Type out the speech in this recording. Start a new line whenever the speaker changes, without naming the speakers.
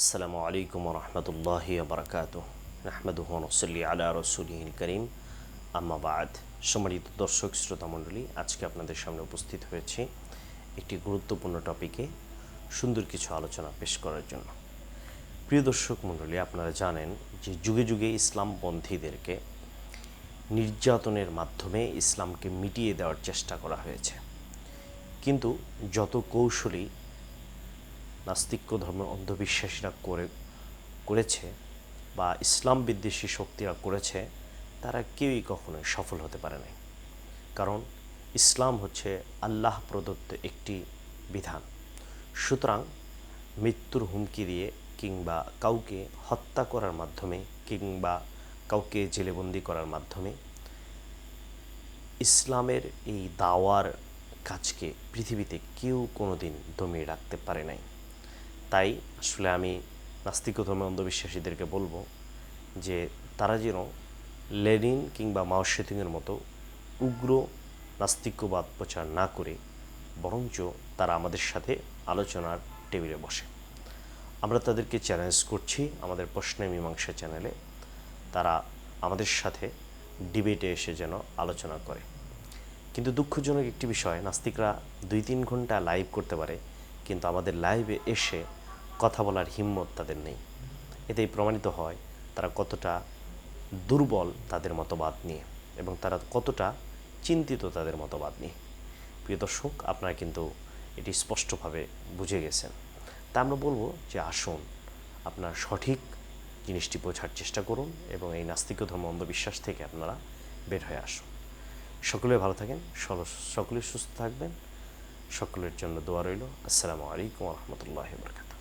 আসসালামু আলাইকুম রহমতুল্লাহি বারকাত আহমদুহ নসল্লি আলা রসুলিল করিম। আম্মাবাদ সম্মানিত দর্শক, শ্রোতা মণ্ডলী, আজকে আপনাদের সামনে উপস্থিত হয়েছে একটি গুরুত্বপূর্ণ টপিকে সুন্দর কিছু আলোচনা পেশ করার জন্য। প্রিয় দর্শক মণ্ডলী, আপনারা জানেন যে যুগে যুগে ইসলাম ইসলামপন্থীদেরকে নির্যাতনের মাধ্যমে ইসলামকে মিটিয়ে দেওয়ার চেষ্টা করা হয়েছে। কিন্তু যত কৌশলী নাস্তিক্য ধর্ম অন্ধবিশ্বাসীরা করে, করেছে বা ইসলাম বিদ্বেষী শক্তিরা করেছে, তারা কেউই কখনোই সফল হতে পারে নাই। কারণ ইসলাম হচ্ছে আল্লাহ প্রদত্ত একটি বিধান। সুতরাং মৃত্যুর হুমকি দিয়ে কিংবা কাউকে হত্যা করার মাধ্যমে কিংবা কাউকে জেলেবন্দি করার মাধ্যমে ইসলামের এই দাওয়ার কাজকে পৃথিবীতে কেউ কোনোদিন দমিয়ে রাখতে পারে নাই। তাই আসলে আমি নাস্তিক ধর্ম অন্ধবিশ্বাসীদেরকে বলব যে তারা যেন লেনিন কিংবা মাওসেতুংয়ের মতো উগ্র নাস্তিক্যবাদ প্রচার না করে বরঞ্চ তারা আমাদের সাথে আলোচনার টেবিলে বসে। আমরা তাদেরকে চ্যালেঞ্জ করছি আমাদের প্রশ্ন মীমাংসা চ্যানেলে তারা আমাদের সাথে ডিবেটে এসে যেন আলোচনা করে। কিন্তু দুঃখজনক একটি বিষয়, নাস্তিকরা দুই তিন ঘণ্টা লাইভ করতে পারে। কিন্তু আমাদের লাইভে এসে কথা বলার হিম্মত তাদের নেই। এতেই প্রমাণিত হয় তারা কতটা দুর্বল তাদের মতবাদ নিয়ে এবং তারা কতটা চিন্তিত তাদের মতবাদ নিয়ে। প্রিয় দর্শক, আপনারা কিন্তু এটি স্পষ্টভাবে বুঝে গেছেন। তা আমরা বলব যে আসুন আপনার সঠিক জিনিসটি বোঝার চেষ্টা করুন এবং এই নাস্তিক ধর্ম অন্ধবিশ্বাস থেকে আপনারা বের হয়ে আসুন। সকলে ভালো থাকেন, সকলে সুস্থ থাকবেন। সকলের জন্য দোয়া রইল। আসসালামু আলাইকুম রহমতুল্লাহ বরকাত